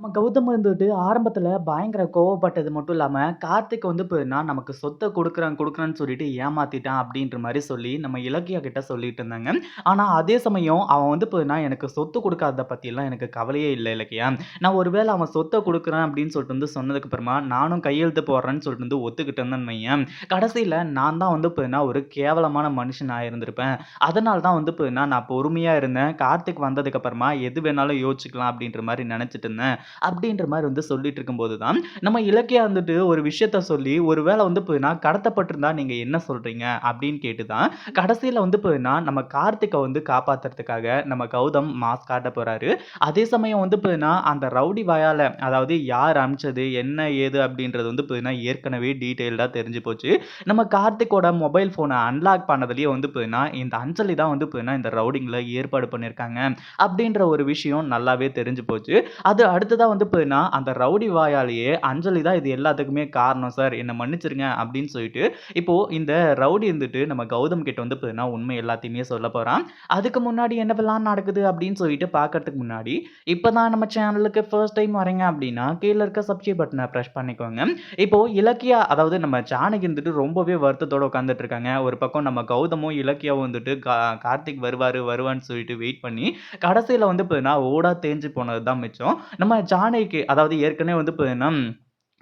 நம்ம கௌதம் வந்துட்டு ஆரம்பத்தில் பயங்கர கோவப்பட்டது மட்டும் இல்லாமல் கார்த்திக் வந்து பார்த்தீங்கன்னா, நமக்கு சொத்தை கொடுக்குறேன் கொடுக்குறேன்னு சொல்லிட்டு ஏமாத்திட்டான் அப்படின்ற மாதிரி சொல்லி, நம்ம இலக்கியா கிட்ட சொல்லிட்டு இருந்தாங்க. ஆனால் அதே சமயம் அவன் வந்து பார்த்தீங்கன்னா, எனக்கு சொத்து கொடுக்காத பற்றிலாம் எனக்கு கவலையே இல்லை இலக்கியா. நான் ஒருவேளை அவன் சொத்தை கொடுக்குறேன் அப்படின்னு சொல்லிட்டு வந்து சொன்னதுக்கு அப்புறமா, நானும் கையெழுத்து போடுறேன்னு சொல்லிட்டு வந்து ஒத்துக்கிட்டேன்னு வையேன், கடைசியில் நான் தான் வந்து பார்த்தீங்கன்னா, ஒரு கேவலமான மனுஷன் இருந்திருப்பேன். அதனால தான் வந்து பார்த்தீங்கன்னா, நான் பொறுமையாக இருந்தேன். கார்த்திக் வந்ததுக்கு அப்புறமா எது வேணாலும் யோசிச்சுக்கலாம் அப்படின்ற மாதிரி நினச்சிட்டு இருந்தேன். அப்படின்ற மாதிரி வந்து சொல்லிட்டு இருக்கும்போது தான், நம்ம இலக்கியா வந்துட்டு ஒரு விஷயத்த சொல்லி, ஒருவேளை வந்து பார்த்தீங்கன்னா, கடத்தப்பட்டிருந்தா நீங்க என்ன சொல்றீங்க? அப்படின்னு கேட்டு தான், கடைசியில வந்து பார்த்தீங்கன்னா, நம்ம கார்த்திகை வந்து காப்பாத்துறதுக்காக நம்ம கௌதம் மாஸ் காட்ட போறாரு. அதே சமயம் வந்து பார்த்தீங்கன்னா, அந்த ரவுடி வாயால அதாவது யார் அமிச்சது என்ன ஏது அப்படின்றது வந்து பார்த்தீங்கன்னா, ஏற்கனவே டீட்டெயில்டா தெரிஞ்சு போச்சு. நம்ம கார்த்திகோட மொபைல் ஃபோனை அன்லாக் பண்ணதுலயே வந்து பார்த்தீங்கன்னா, இந்த அஞ்சலி தான் வந்து பார்த்தீங்கன்னா, இந்த ரவுடிங்கில் ஏற்பாடு பண்ணியிருக்காங்க. அப்படின்ற ஒரு விஷயம் நல்லாவே தெரிஞ்சு போச்சு. அது அடுத்ததா வந்து பார்த்தீங்கன்னா, அந்த ரவுடி வாயாலேயே அஞ்சலி தான் இது எல்லாத்துக்குமே காரணம் சார். என்னை மன்னிச்சிருங்க அப்படின்னு சொல்லிட்டு, இப்போ இந்த ரவுடி இருந்துட்டு நம்ம கௌதம் கிட்ட வந்து பார்த்தீங்கன்னா, உண்மை எல்லாத்தையுமே சொல்லப் போகிறான் அதுக்கு முன்னாடி என்னவெல்லாம் நடக்குது அப்படின்னு சொல்லிட்டு பார்க்கறதுக்கு முன்னாடி, இப்போ தான் நம்ம சேனலுக்கு ஃபர்ஸ்ட் டைம் வரீங்க அப்படின்னா, கீழே இருக்க சப்ஸ்கிரைப் பட்டனை பிரஸ் பண்ணிக்கோங்க. இப்போ இலக்கியா அதாவது நம்ம ஜானகி இருந்துட்டு ரொம்பவே வருத்தத்தோட உட்காந்துட்டு இருக்காங்க. ஒரு பக்கம் நம்ம கௌதமும், இலக்கியாவும் வந்துட்டு கா கார்த்திக் வருவார் வருவான்னு சொல்லிட்டு வெயிட் பண்ணி, கடைசியில் வந்து பார்த்தீங்கன்னா, ஓடா தேஞ்சு போனது தான் மிச்சம். நம்ம ஜானகிக்கு அதாவது ஏற்கனவே வந்து பார்த்தீங்கன்னா,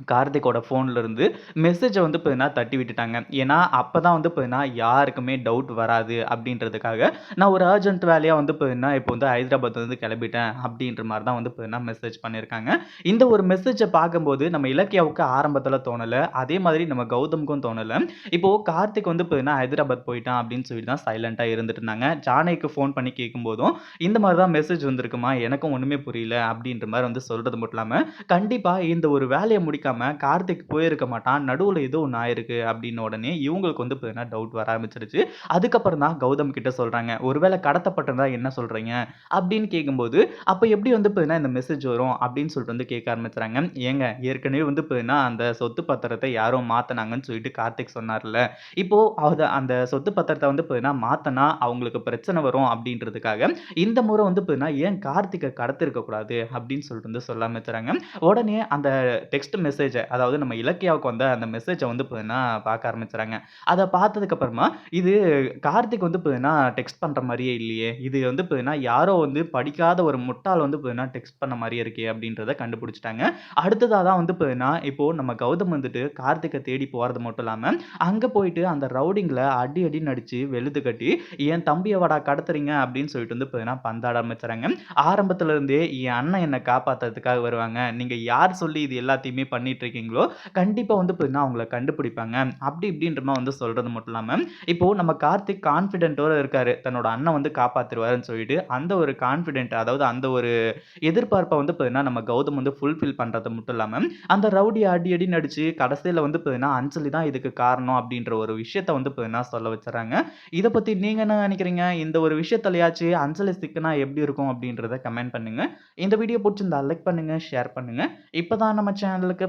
கார்த்திக்கோட ஃபோன்லேருந்து இருந்து மெசேஜ வந்து பார்த்தீங்கன்னா, தட்டி விட்டுட்டாங்க. ஏன்னா, அப்பதான் வந்து பார்த்தீங்கன்னா, யாருக்குமே டவுட் வராது அப்படின்றதுக்காக, நான் ஒரு அர்ஜென்ட் வேலையாக வந்து பார்த்தீங்கன்னா, இப்போ வந்து ஹைதராபாத் வந்து கிளம்பிட்டேன் அப்படின்ற மாதிரி தான் வந்து பார்த்தீங்கன்னா, மெசேஜ் பண்ணியிருக்காங்க. இந்த ஒரு மெசேஜை பார்க்கும்போது நம்ம இலக்கியாவுக்கு ஆரம்பத்தில் தோணல. அதே மாதிரி நம்ம கௌதமுக்கும் தோணலை இப்போது கார்த்திக் வந்து பார்த்தீங்கன்னா, ஹைதராபாத் போயிட்டான் அப்படின்னு சொல்லிட்டு தான் சைலண்ட்டாக இருந்துட்டு இருந்தாங்க. ஜானைக்கு ஃபோன் பண்ணி கேட்கும்போதும், இந்த மாதிரி தான் மெசேஜ் வந்திருக்குமா, எனக்கும் ஒன்றுமே புரியல அப்படின்ற மாதிரி வந்து சொல்கிறது மட்டும் இல்லாமல் கண்டிப்பாக இந்த ஒரு வேலையை முடிக்க இருக்காம கார்த்திக் போயிருக்க மாட்டான். நடுவில் ஏதோ ஒன்று ஆயிருக்கு அப்படின்னு உடனே இவங்களுக்கு வந்து பார்த்தீங்கன்னா, டவுட் வர ஆரம்பிச்சிருச்சு அதுக்கப்புறம் தான் கௌதம் கிட்ட சொல்கிறாங்க ஒருவேளை கடத்தப்பட்டிருந்தா என்ன சொல்கிறீங்க அப்படின்னு கேட்கும்போது, அப்போ எப்படி வந்து பார்த்தீங்கன்னா, இந்த மெசேஜ் வரும் அப்படின்னு சொல்லிட்டு வந்து கேட்க ஆரம்பிச்சுறாங்க. "ஏங்க ஏற்கனவே வந்து பார்த்தீங்கன்னா, அந்த சொத்து பத்திரத்தை யாரோ மாற்றினாங்கன்னு சொல்லிட்டு கார்த்திக் சொன்னார்ல. இப்போ அதை அந்த சொத்து பத்திரத்தை வந்து பார்த்தீங்கன்னா, மாற்றினா அவங்களுக்கு பிரச்சனை வரும் அப்படின்றதுக்காக, இந்த முறை வந்து பார்த்தீங்கன்னா, ஏன் கார்த்திகை கடத்திருக்கக்கூடாது கூடாது அப்படின்னு சொல்லிட்டு வந்து சொல்ல ஆரம்பிச்சுறாங்க. உடனே அந்த டெக்ஸ்ட் மெசேஜ் அதாவது நம்ம இலக்கியாவுக்கு வந்த அந்த மெசேஜை வந்து பார்த்தீங்கன்னா, பார்க்க ஆரம்பிச்சுறாங்க. அதை பார்த்ததுக்கப்புறமா இது கார்த்திக் வந்து பார்த்தீங்கன்னா, டெக்ஸ்ட் பண்ணுற மாதிரியே இல்லையே. இது வந்து பார்த்தீங்கன்னா, யாரோ வந்து படிக்காத ஒரு முட்டாள் வந்து பார்த்தீங்கன்னா, டெக்ஸ்ட் பண்ண மாதிரியே இருக்கே அப்படின்றத கண்டுபிடிச்சிட்டாங்க அடுத்ததாக தான் வந்து பார்த்தீங்கன்னா, இப்போது நம்ம கௌதம் வந்துட்டு கார்த்திகை தேடி போகிறது மட்டும் இல்லாமல் அங்கே போயிட்டு அந்த ரவுடிங்கில் அடி அடி நடித்து வெளுத்து கட்டி, "என் தம்பியை வாடா கடத்துறீங்க" அப்படின்னு சொல்லிட்டு வந்து பார்த்தீங்கன்னா, பந்தாட ஆரம்பிச்சுறாங்க. ஆரம்பத்துலேருந்தே என் அண்ணன் என்ன காப்பாத்துறதுக்காக வருவாங்க. நீங்கள் யார் சொல்லி இது எல்லாத்தையுமே பண்ணி இருக்கீங்களோ, கண்டிப்பாக வந்து பார்த்தீங்கன்னா, அவங்கள கண்டுபிடிப்பாங்க. அப்படி இப்படின்றமா வந்து சொல்கிறது மட்டும் இல்லாமல் இப்போது நம்ம கார்த்திக் கான்ஃபிடென்ட்டோட இருக்காரு. தன்னோட அண்ணன் வந்து காப்பாற்றுருவாருன்னு சொல்லிட்டு, அந்த ஒரு கான்ஃபிடென்ட் அதாவது அந்த ஒரு எதிர்பார்ப்பை வந்து பார்த்தீங்கன்னா, நம்ம கௌதம் வந்து ஃபுல்ஃபில் பண்ணுறது மட்டும் இல்லாமல் அந்த ரவுடி அடி அடின்னு நடித்து கடைசியில் வந்து பார்த்தீங்கன்னா, அஞ்சலி தான் இதுக்கு காரணம் அப்படின்ற ஒரு விஷயத்த வந்து பார்த்தீங்கன்னா, சொல்ல வச்சுறாங்க. இதை பற்றி நீங்கள் என்ன நினைக்கிறீங்க? இந்த ஒரு விஷயத்துலயாச்சு அஞ்சலி சிக்கனா எப்படி இருக்கும் அப்படின்றத கமெண்ட் பண்ணுங்கள் இந்த வீடியோ பிடிச்சிருந்தா லைக் பண்ணுங்கள் ஷேர் பண்ணுங்கள் இப்போ தான் நம்ம சேனலுக்கு